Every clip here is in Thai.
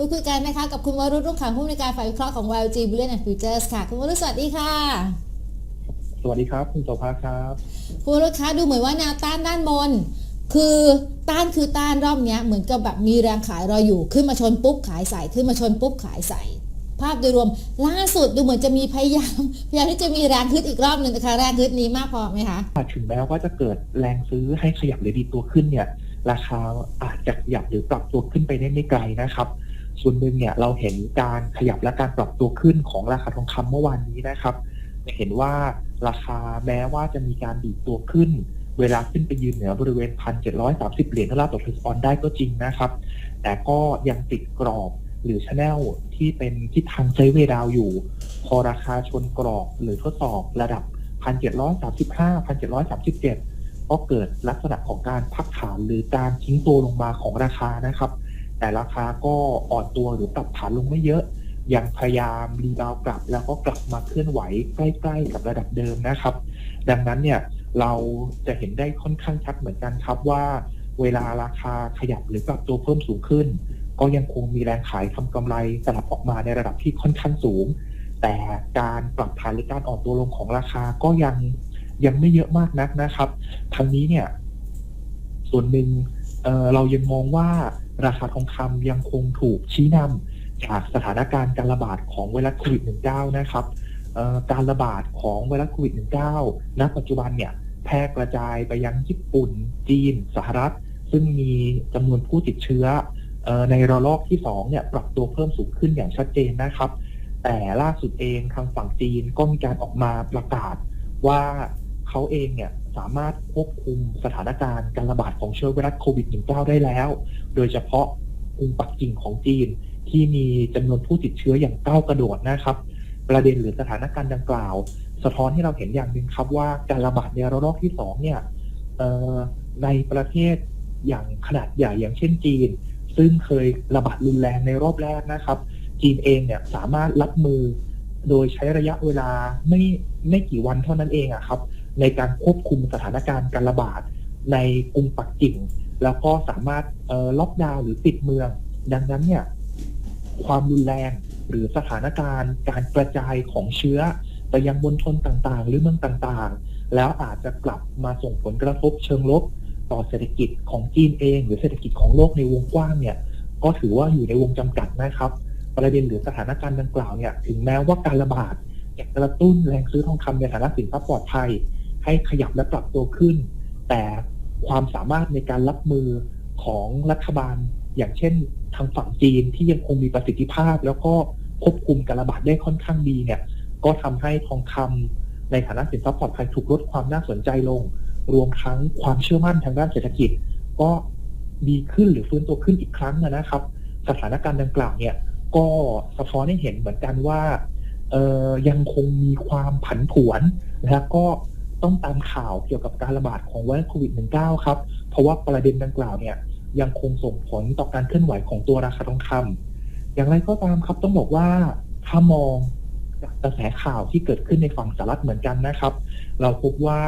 พูดคุยกันนะคะกับคุณวรุษรุ่งขังผู้อำนวยการฝ่ายวิเคราะห์ของ YLG Bullion and Futures ค่ะ คุณวรุษสวัสดีค่ะ สวัสดีครับ คุณโสภาครับคุณวรุษคะดูเหมือนว่าแนวต้านด้านบน คือต้านคือต้านรอบเนี้ยเหมือนกับแบบมีแรงขายรออยู่ขึ้นมาชนปุ๊บขายใส่ขึ้นมาชนปุ๊บขายใส่ภาพโดยรวมล่าสุดดูเหมือนจะมีพยายาม พยายามที่จะมีแรงขึ้นอีกรอบหนึ่งนะคะแรงขึ้นนี้มากพอไหมคะถึงแม้ว่าจะเกิดแรงซื้อให้ขยับหรือดีตัวขึ้นเนี่ย ราคาอาจจะขยับหรือปรับตัวขึ้นไปได้ไม่ไกลนะครับ ส่วนหนึ่งเนี่ยเราเห็นการขยับและการปรับตัวขึ้นของราคาทองคำเมื่อวานนี้นะครับ จะเห็นว่าราคาแม้ว่าจะมีการดีดตัวขึ้น เวลาขึ้นไปยืนเหนือบริเวณ 1,730 เหรียญดอลลาร์ต่อทรัสปอนได้ก็จริงนะครับ แต่ก็ยังติดกรอบหรือชแนลที่เป็นทิศทางไซเวดาวอยู่ พอราคาชนกรอบหรือทดสอบระดับ 1,735 1,737 ก็เกิดลักษณะของการพักฐานหรือการทิ้งตัวลงมาของราคานะครับ แต่ราคาก็อ่อนตัวหรือปรับฐานลงไม่เยอะ ยังพยายามรีบาวกลับ แล้วก็กลับมาเคลื่อนไหวใกล้ ๆ กับระดับเดิมนะครับ ดังนั้นเนี่ยเราจะเห็นได้ค่อนข้างชัดเหมือนกันครับว่า เวลาราคาขยับหรือปรับตัวเพิ่มสูงขึ้น ก็ยังคงมีแรงขายทำกำไรสลับออกมาในระดับที่ค่อนข้างสูง แต่การปรับฐานหรือการอ่อนตัวลงของราคาก็ยังยังไม่เยอะมากนักนะครับ ทั้งนี้เนี่ย ส่วนหนึ่งเเรายังมองว่า ราคาทองคำยังคงถูกชี้นำจากสถานการณ์การระบาดของไวรัสโควิด -19 นะครับการระบาดของไวรัสโควิด -19 ณ ปัจจุบันเนี่ยแพร่กระจายไปยังญี่ปุ่น จีน สหรัฐ ซึ่งมีจำนวนผู้ติดเชื้อเอ่อในระลอกที่2เนี่ยปรับตัวเพิ่มสูงขึ้นอย่างชัดเจนนะครับ แต่ล่าสุดเองทางฝั่งจีนก็มีการออกมาประกาศว่าเขาเองเนี่ย สามารถควบคุมสถานการณ์การระบาดของเชื้อไวรัสโควิด -19 ได้แล้ว โดยเฉพาะกรุงปักกิ่งของจีน ที่มีจำนวนผู้ติดเชื้ออย่างก้าวกระโดดนะครับ ประเด็นหรือสถานการณ์ดังกล่าว สะท้อนให้เราเห็นอย่างหนึ่งครับว่าการระบาดในระลอกที่สองเนี่ยในประเทศอย่างขนาดใหญ่อย่างเช่นจีน ซึ่งเคยระบาดรุนแรงในรอบแรกนะครับ จีนเองเนี่ยสามารถรับมือโดยใช้ระยะเวลาไม่ไม่กี่วันเท่านั้นเองอะครับ ในการควบคุมสถานการณ์การระบาด ในกรุงปักกิ่ง แล้วก็สามารถล็อกดาวน์หรือปิดเมือง ดังนั้นเนี่ยความรุนแรงหรือสถานการณ์การกระจายของเชื้อไปยังมณฑลต่างๆ หรือเมืองต่างๆ แล้วอาจจะกลับมาส่งผลกระทบเชิงลบ ต่อเศรษฐกิจของจีนเอง หรือเศรษฐกิจของโลกในวงกว้างเนี่ย ก็ถือว่าอยู่ในวงจำกัดนะครับ ประเด็นหรือสถานการณ์ดังกล่าวเนี่ย ถึงแม้ว่าการระบาดจะกระตุ้นแรงซื้อทองคำในฐานะสินทรัพย์ปลอดภัย ให้ขยับและปรับตัวขึ้น แต่ความสามารถในการรับมือของรัฐบาล อย่างเช่นทางฝั่งจีนที่ยังคงมีประสิทธิภาพ แล้วก็ควบคุมการระบาดได้ค่อนข้างดีเนี่ยก็ทำให้ทองคำในฐานะสินทรัพย์ปลอดภัยถูกลดความน่าสนใจลง รวมทั้งความเชื่อมั่นทางด้านเศรษฐกิจ ก็ดีขึ้นหรือฟื้นตัวขึ้นอีกครั้งนะครับ สถานการณ์ดังกล่าวเนี่ยก็สะท้อนให้เห็นเหมือนกันว่ายังคงมีความผันผวนนะครับก็ ต้องตามข่าวเกี่ยวกับการระบาดของไวรัสโควิด -19 ครับ เพราะว่าประเด็นดังกล่าวเนี่ยยังคงส่งผลต่อการเคลื่อนไหวของตัวราคาทองคำอย่างไรก็ตามครับต้องบอกว่าถ้ามองจากกระแสข่าวที่เกิดขึ้นในฝั่งสหรัฐเหมือนกันนะครับ เราพบว่า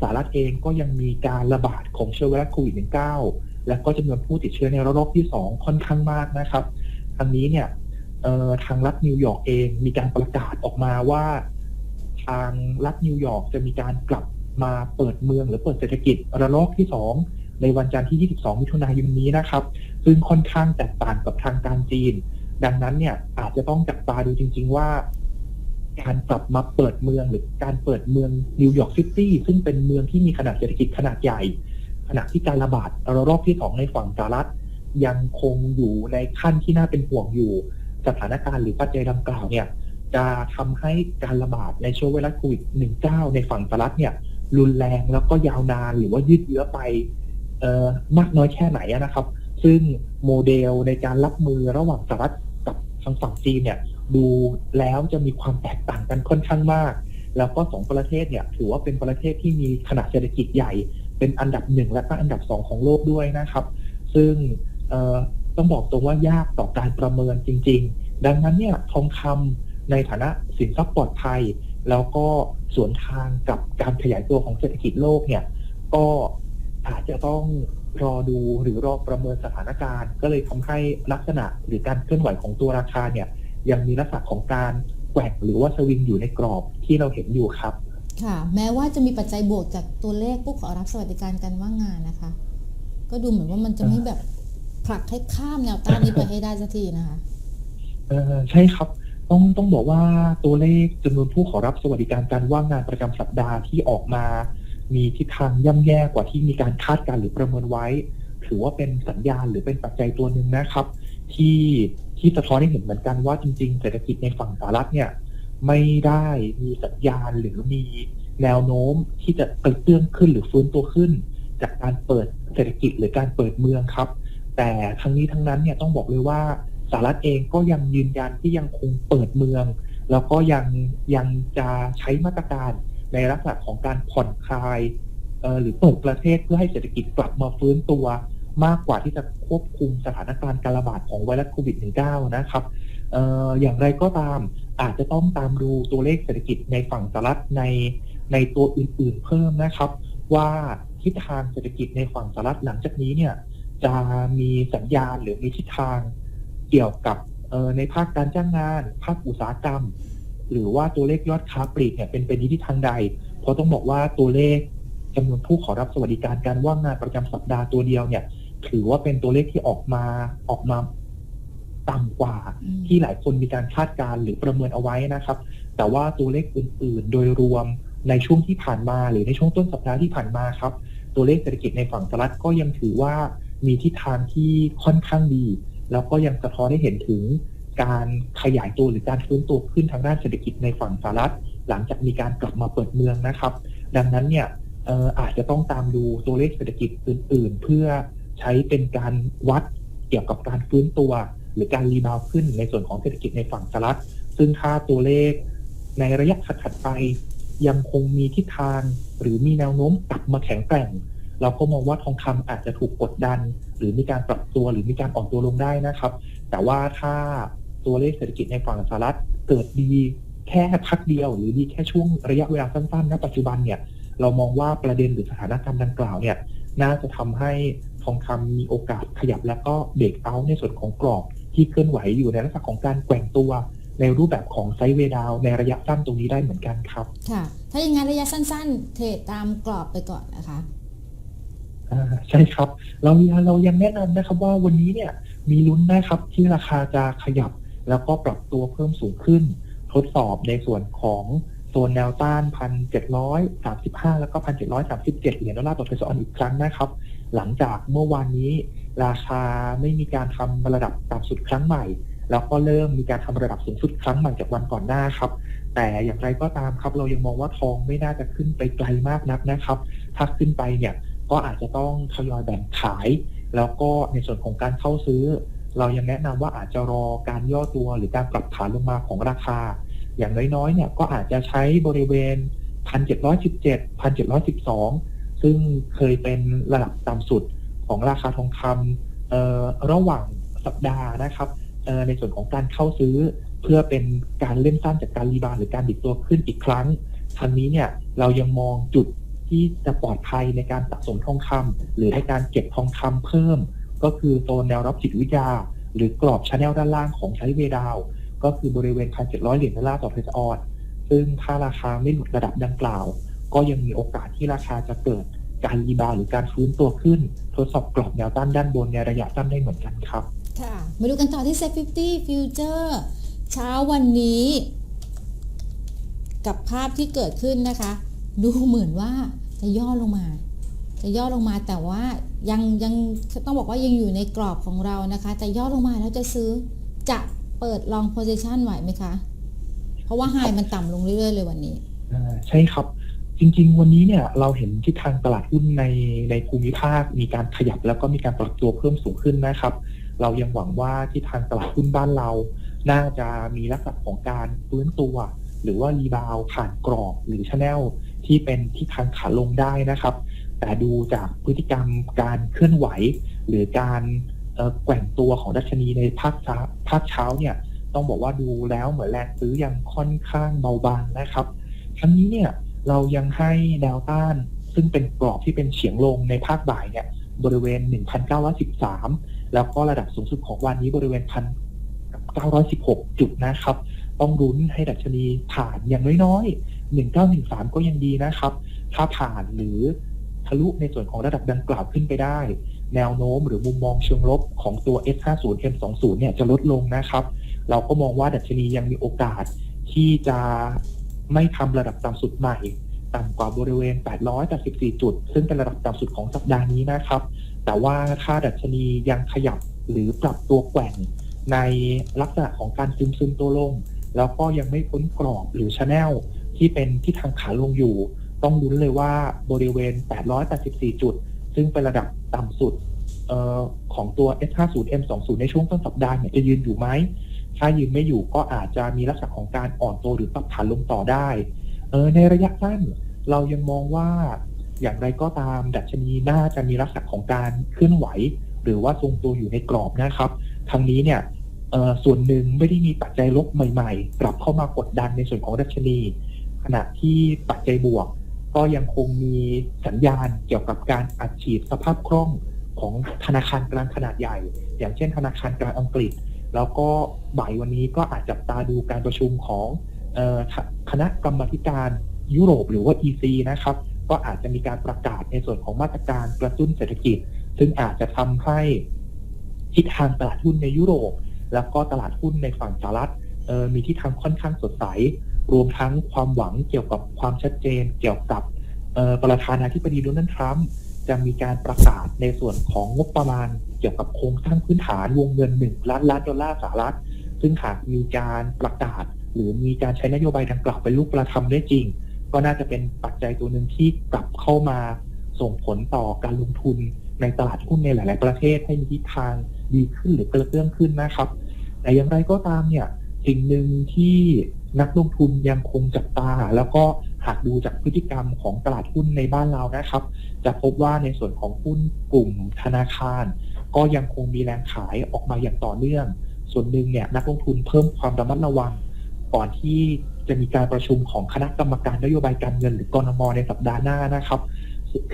สหรัฐเองก็ยังมีการระบาดของเชื้อไวรัสโควิด -19 และก็จำนวนผู้ติดเชื้อในระลอกที่ 2 ค่อนข้างมากนะครับทางนี้เนี่ยทางรัฐนิวยอร์กเองมีการประกาศออกมาว่า ทางรัฐนิวยอร์กจะมีการกลับมาเปิดเมืองหรือเปิดเศรษฐกิจระลอกที่ 2 ในวันจันทร์ที่ 22 มิถุนายนนี้นะครับ ซึ่งค่อนข้างแตกต่างกับทางการจีน ดังนั้นเนี่ยอาจจะต้องจับตาดูจริง ๆว่า การกลับมาเปิดเมืองหรือการเปิดเมืองนิวยอร์กซิตี้ซึ่งเป็นเมืองที่มีขนาดเศรษฐกิจขนาดใหญ่ ขณะที่การระบาดระลอกที่สองในฝั่งสหรัฐยังคงอยู่ในขั้นที่น่าเป็นห่วงอยู่ สถานการณ์หรือปัจจัยดังกล่าวเนี่ย จะทำให้การระบาดในชื้อไวรัสโควิด -19 ในฝั่งสหรัฐเนี่ยรุนแรงแล้วก็ยาวนานหรือว่ายืดเยื้อไปเออมากน้อยแค่ไหนนะครับ ซึ่งโมเดลในการรับมือระหว่างสหรัฐกับทางฝั่งจีนเนี่ยดูแล้วจะมีความแตกต่างกันค่อนข้างมาก แล้วก็สองประเทศเนี่ยถือว่าเป็นประเทศที่มีขนาดเศรษฐกิจใหญ่ เป็นอันดับหนึ่งและก็อันดับสองของโลกด้วยนะครับ ซึ่งต้องบอกตรงว่ายากต่อการประเมินจริง ๆ ดังนั้นเนี่ยทองคำ ในฐานะสินทรัพย์ปลอดภัย แล้วก็สวนทางกับการขยายตัวของเศรษฐกิจโลกเนี่ยก็อาจจะต้องรอดูหรือรอประเมินสถานการณ์ ก็เลยทำให้ลักษณะหรือการเคลื่อนไหวของตัวราคาเนี่ย ยังมีลักษณะของการแกว่งหรือว่าสวิงอยู่ในกรอบที่เราเห็นอยู่ครับ ค่ะ แม้ว่าจะมีปัจจัยบวกจากตัวเลขผู้ขอรับสวัสดิการการว่างงานนะคะ ก็ดูเหมือนว่ามันจะไม่แบบผลักให้ข้ามแนวต้านนี้ไปให้ได้สักทีนะคะเออใช่ครับ ต้องต้องบอกว่าตัวเลขจำนวนผู้ขอรับสวัสดิการการว่างงานประจำสัปดาห์ที่ออกมา มีทิศทางย่ำแย่กว่าที่มีการคาดการณ์หรือประเมินไว้ ถือว่าเป็นสัญญาณหรือเป็นปัจจัยตัวหนึ่งนะครับ ที่ที่สะท้อนให้เห็นเหมือนกันว่าจริงๆ เศรษฐกิจในฝั่งสหรัฐเนี่ยไม่ได้มีสัญญาณหรือมีแนวโน้มที่จะกระเตื้องขึ้นหรือฟื้นตัวขึ้น จากการเปิดเศรษฐกิจหรือการเปิดเมืองครับ แต่ทั้งนี้ทั้งนั้นเนี่ยต้องบอกเลยว่า สหรัฐเองก็ยังยืนยันที่ยังคงเปิดเมือง แล้วก็ยังยังจะใช้มาตรการในลักษณะของการผ่อนคลายหรือเปิดประเทศเพื่อให้เศรษฐกิจกลับมาฟื้นตัวมากกว่าที่จะควบคุมสถานการณ์การระบาดของไวรัสโควิด -19 นะครับอออย่างไรก็ตามอาจจะต้องตามดูตัวเลขเศรษฐกิจในฝั่งสหรัฐในในตัวอื่นๆเพิ่มนะครับ ว่าทิศทางเศรษฐกิจในฝั่งสหรัฐหลังจากนี้เนี่ยจะมีสัญญาณหรือมีทิศทาง เกี่ยวกับเอ่อในภาคการจ้างงาน ภาคอุตสาหกรรม หรือว่าตัวเลขยอดค้าปลีกเนี่ยเป็นไปในทิศทางใด เพราะต้องบอกว่าตัวเลขจำนวนผู้ขอรับสวัสดิการการว่างงานประจำสัปดาห์ตัวเดียวเนี่ย ถือว่าเป็นตัวเลขที่ออกมาออกมาต่ำกว่าอืมที่หลายคนมีการคาดการณ์หรือประเมินเอาไว้นะครับ แต่ว่าตัวเลขอื่น ๆ โดยรวมในช่วงที่ผ่านมา หรือในช่วงต้นสัปดาห์ที่ผ่านมาครับ ตัวเลขเศรษฐกิจในฝั่งสหรัฐก็ยังถือว่ามีทิศทางที่ค่อนข้างดี แล้วก็ยังสะท้อนให้เห็นถึงการขยายตัวหรือการฟื้นตัวขึ้นทางด้านเศรษฐกิจในฝั่งสหรัฐ หลังจากมีการกลับมาเปิดเมืองนะครับ ดังนั้นเนี่ยอออาจจะต้องตามดูตัวเลขเศรษฐกิจอื่น ๆ เพื่อใช้เป็นการวัดเกี่ยวกับการฟื้นตัว หรือการรีบาวด์ขึ้นในส่วนของเศรษฐกิจในฝั่งสหรัฐ ซึ่งถ้าตัวเลข ในระยะถัดๆไป ยังคงมีทิศทางหรือมีแนวโน้มกลับมาแข็งแกร่ง เราก็มองว่าทองคำอาจจะถูกกดดัน หรือมีการปรับตัวหรือมีการอ่อนตัวลงได้นะครับ แต่ว่าถ้าตัวเลขเศรษฐกิจในฝั่งสหรัฐเกิดดีแค่พักเดียว หรือดีแค่ช่วงระยะเวลาสั้นๆณปัจจุบันเนี่ยเรามองว่าประเด็นหรือสถานการณ์ดังกล่าวเนี่ยน่าจะทำให้ทองคำมีโอกาสขยับแล้วก็เบรกเอาในส่วนของกรอบ ที่เคลื่อนไหวอยู่ในลักษณะของการแกว่งตัว ในรูปแบบของไซด์เวดาวในระยะสั้นตรงนี้ได้เหมือนกันครับ ค่ะ ถ้าอย่างนั้นระยะสั้นๆ เทรดตามกรอบไปก่อนนะคะ ใช่ครับ เราเรายังแนะนำนะครับว่าวันนี้เนี่ยมีลุ้นนะครับที่ราคาจะขยับ แล้วก็ปรับตัวเพิ่มสูงขึ้น ทดสอบในส่วนของโซนแนวต้านพันเจ็ดร้อยสามสิบห้าแล้วก็พันเจ็ดร้อยสามสิบเจ็ดเหรียญดอลลาร์ต่อเทรซออนอีกครั้งนะครับ หลังจากเมื่อวานนี้ราคาไม่มีการทำระดับต่ำสุดครั้งใหม่ แล้วก็เริ่มมีการทำระดับสูงสุดครั้งใหม่จากวันก่อนหน้าครับ แต่อย่างไรก็ตามครับเรายังมองว่าทองไม่น่าจะขึ้นไปไกลมากนักนะครับ ถ้าขึ้นไปเนี่ย ก็อาจจะต้องทยอยแบ่งขาย แล้วก็ในส่วนของการเข้าซื้อ เรายังแนะนำว่าอาจจะรอการย่อตัวหรือการปรับฐานลงมาของราคา อย่างน้อยๆเนี่ยก็อาจจะใช้บริเวณ 1,717 1,712 ซึ่งเคยเป็นระดับต่ำสุดของราคาทองคำเอ่อระหว่างสัปดาห์นะครับเอ่อในส่วนของการเข้าซื้อเพื่อเป็นการเล่นสั้นจากการรีบาวด์หรือการดิดตัวขึ้นอีกครั้งทางนี้เนี่ยเรายังมองจุด ที่จะปลอดภัยในการสะสมทองคำหรือในการเก็บทองคำเพิ่ม ก็คือโซนแนวรับจิตวิทยา หรือกรอบชแนลด้านล่างของใช้เวดาว ก็คือบริเวณ1,700เหรียญดอลลาร์ต่อเทรซออนซึ่งถ้าราคาไม่หลุดระดับดังกล่าว ก็ยังมีโอกาสที่ราคาจะเกิดการรีบาวหรือการฟื้นตัวขึ้น ทดสอบกรอบแนวต้านด้านบนในระยะสั้นได้เหมือนกันครับ ค่ะ มาดูกันต่อที่ Set 50 Future เช้าวันนี้ กับภาพที่เกิดขึ้นนะคะ ดูเหมือนว่าจะย่อลงมา จะย่อลงมาแต่ว่ายังยังต้องบอกว่ายังอยู่ในกรอบของเรานะคะจะย่อลงมาแล้วจะซื้อจะเปิดลอง position ไหวไหมคะ เพราะว่าไฮมันต่ำลงเรื่อยๆเลยวันนี้ใช่ครับจริงๆ วันนี้เนี่ยเราเห็นทิศทางตลาดหุ้นในในภูมิภาคมีการขยับแล้วก็มีการปรับตัวเพิ่มสูงขึ้นนะครับ เรายังหวังว่าทิศทางตลาดหุ้นบ้านเรา น่าจะมีลักษณะของการฟื้นตัว หรือว่ารีบาวผ่านกรอบหรือชแนล ที่เป็นทิศทางขาลงได้นะครับ แต่ดูจากพฤติกรรมการเคลื่อนไหว หรือการแกว่งตัวของดัชนีในภาคเช้าภาคเช้าเนี่ยต้องบอกว่าดูแล้วเหมือนแรงซื้อยังค่อนข้างเบาบางนะครับ ทั้งนี้เนี่ยเรายังให้แนวต้านซึ่งเป็นกรอบที่เป็นเฉียงลงในภาคบ่ายเนี่ยบริเวณ 1,913 แล้วก็ระดับสูงสุดของวันนี้บริเวณ 1,916 จุดนะครับ ต้องรุ้นให้ดัชนีผ่านอย่างน้อยๆ 1913 ก็ยังดีนะครับ ถ้าผ่านหรือทะลุในส่วนของระดับดังกล่าวขึ้นไปได้ แนวโน้มหรือมุมมองเชิงลบของตัว S50 M20 เนี่ยจะลดลงนะครับ เราก็มองว่าดัชนียังมีโอกาสที่จะไม่ทำระดับต่ำสุดใหม่ ต่ำกว่าบริเวณ 884 จุด ซึ่งเป็นระดับต่ำสุดของสัปดาห์นี้นะครับ แต่ว่าถ้าดัชนียังขยับหรือปรับตัวแกว่งในลักษณะของการซึมซึมตัวลง แล้วก็ยังไม่พ้นกรอบหรือชแนล ที่เป็นที่ทางขาลงอยู่ ต้องลุ้นเลยว่าบริเวณ 884 จุด ซึ่งเป็นระดับต่ำสุดออของตัว S50 M20 ในช่วงต้นสัปดาห์เนี่ยจะยืนอยู่ไหม ถ้ายืนไม่อยู่ก็อาจจะมีลักษณะของการอ่อนตัวหรือปรับฐานลงต่อได้ เออในระยะสั้นเรายังมองว่าอย่างไรก็ตามดัชนีน่าจะมีลักษณะของการเคลื่อนไหว หรือว่าทรงตัวอยู่ในกรอบนะครับทางนี้เนี่ยส่วนหนึ่งไม่ได้มีปัจจัยลบใหม่ ๆ กลับเข้ามากดดันในส่วนของดัชนี ขณะที่ปัจจัยบวก ก็ยังคงมีสัญญาณเกี่ยวกับการอัดฉีดสภาพคล่องของธนาคารกลางขนาดใหญ่ อย่างเช่น ธนาคารกลางอังกฤษ แล้วก็บ่ายวันนี้ก็อาจจับตาดูการประชุมของคณะกรรมธิการยุโรปหรือว่า EC นะครับ ก็อาจจะมีการประกาศในส่วนของมาตรการกระตุ้นเศรษฐกิจ ซึ่งอาจจะทำให้ทิศทางตลาดหุ้นในยุโรป แล้วก็ตลาดหุ้นในฝั่งสหรัฐเอ่อมีทิศทางค่อนข้างสดใส รวมทั้งความหวังเกี่ยวกับความชัดเจน เกี่ยวกับประธานาธิบดีโดนัลด์ทรัมป์จะมีการประกาศในส่วนของงบประมาณ เกี่ยวกับโครงสร้างพื้นฐานวงเงิน 1 ล้านล้านดอลลาร์สหรัฐ ซึ่งหากมีการประกาศ หรือมีการใช้นโยบายดังกล่าวเป็นรูปธรรมได้จริง ก็น่าจะเป็นปัจจัยตัวหนึ่งที่กลับเข้ามาส่งผลต่อการลงทุนในตลาดหุ้นในหลาย ๆ ประเทศให้มีทิศทางดีขึ้นหรือกระเตื้องขึ้นนะครับ แต่อย่างไรก็ตามเนี่ยสิ่งหนึ่งที่ นักลงทุนยังคงจับตา แล้วก็หากดูจากพฤติกรรมของตลาดหุ้นในบ้านเรานะครับ จะพบว่าในส่วนของหุ้นกลุ่มธนาคาร ก็ยังคงมีแรงขายออกมาอย่างต่อเนื่อง ส่วนหนึ่งเนี่ยนักลงทุนเพิ่มความระมัดระวัง ก่อนที่จะมีการประชุมของคณะกรรมการนโยบายการเงินหรือกรนมในสัปดาห์หน้านะครับ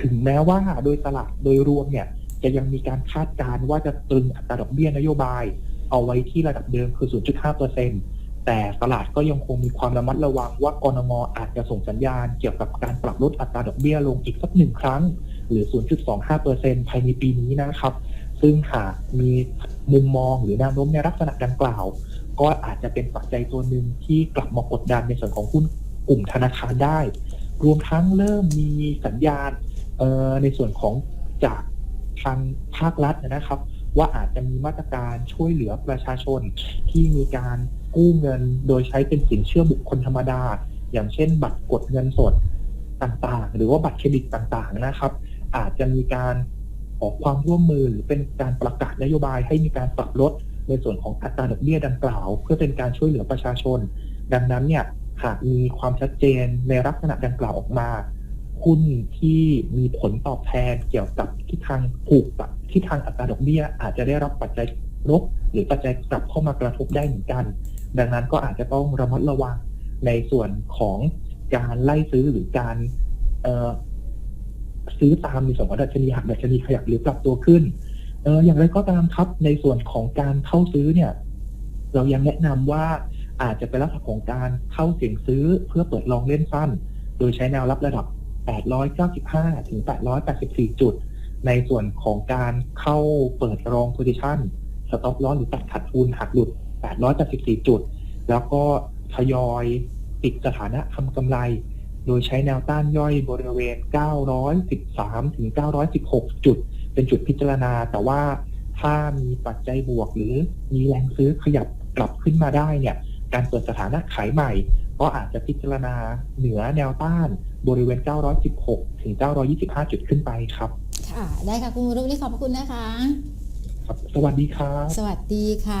ถึงแม้ว่าโดยตลาดโดยรวมเนี่ยจะยังมีการคาดการณ์ว่าจะตรึงอัตราดอกเบี้ยนโยบาย เอาไว้ที่ระดับเดิมคือ 0.5% แต่ตลาดก็ยังคงมีความระมัดระวังว่ากรนมอาจจะส่งสัญญาณเกี่ยวกับการปรับลดอัตราดอกเบี้ยลงอีกสักหนึ่งครั้ง หรือ 0.25%ภายในปีนี้นะครับ ซึ่งหากมีมุมมองหรือแนวโน้มในลักษณะดังกล่าว ก็อาจจะเป็นปัจจัยตัวหนึ่งที่กลับมากดดันในส่วนของหุ้นกลุ่มธนาคารได้ รวมทั้งเริ่มมีสัญญาณในส่วนของจากทางภาครัฐนะครับ ว่าอาจจะมีมาตรการช่วยเหลือประชาชนที่มีการ กู้เงินโดยใช้เป็นสินเชื่อบุคคลธรรมดา อย่างเช่น บัตรกดเงินสดต่างๆ หรือว่าบัตรเครดิตต่างๆนะครับ อาจจะมีการขอความร่วมมือหรือเป็นการประกาศนโยบายให้มีการปรับลดในส่วนของอัตราดอกเบี้ยดังกล่าว เพื่อเป็นการช่วยเหลือประชาชน ดังนั้นเนี่ยหากมีความชัดเจนในลักษณะดังกล่าวออกมาหุ้นที่มีผลตอบแทนเกี่ยวกับทิศทางผูกกับทิศทางอัตราดอกเบี้ย อาจจะได้รับปัจจัยลบหรือปัจจัยกลับเข้ามากระทบได้เหมือนกัน ดังนั้นก็อาจจะต้องระมัดระวังในส่วนของการไล่ซื้อหรือการซื้อตามในส่วนของดัชนีหักดัชนีขยับหรือปรับตัวขึ้นเอออย่างไรก็ตามครับในส่วนของการเข้าซื้อเนี่ย เรายังแนะนำว่าอาจจะเป็นลักษณะของการเข้าเสี่ยงซื้อเพื่อเปิดลองเล่นสั้น โดยใช้แนวรับระดับ 895 ถึง 884 จุด ในส่วนของการเข้าเปิดรองโพซิชันสต็อปลอสหรือตัดขาดทุนหักหลุด 884 จุด แล้วก็ทยอยปิดสถานะทำกำไร โดยใช้แนวต้านย่อยบริเวณ 913 ถึง 916 จุด เป็นจุดพิจารณา แต่ว่าถ้ามีปัจจัยบวกหรือมีแรงซื้อขยับกลับขึ้นมาได้เนี่ย การเปิดสถานะขายใหม่ ก็อาจจะพิจารณาเหนือแนวต้านบริเวณ 916 ถึง 925 จุดขึ้นไปครับ ค่ะ ได้ค่ะ คุณวรุณีขอบพระคุณนะคะครับสวัสดีครับ สวัสดีค่ะ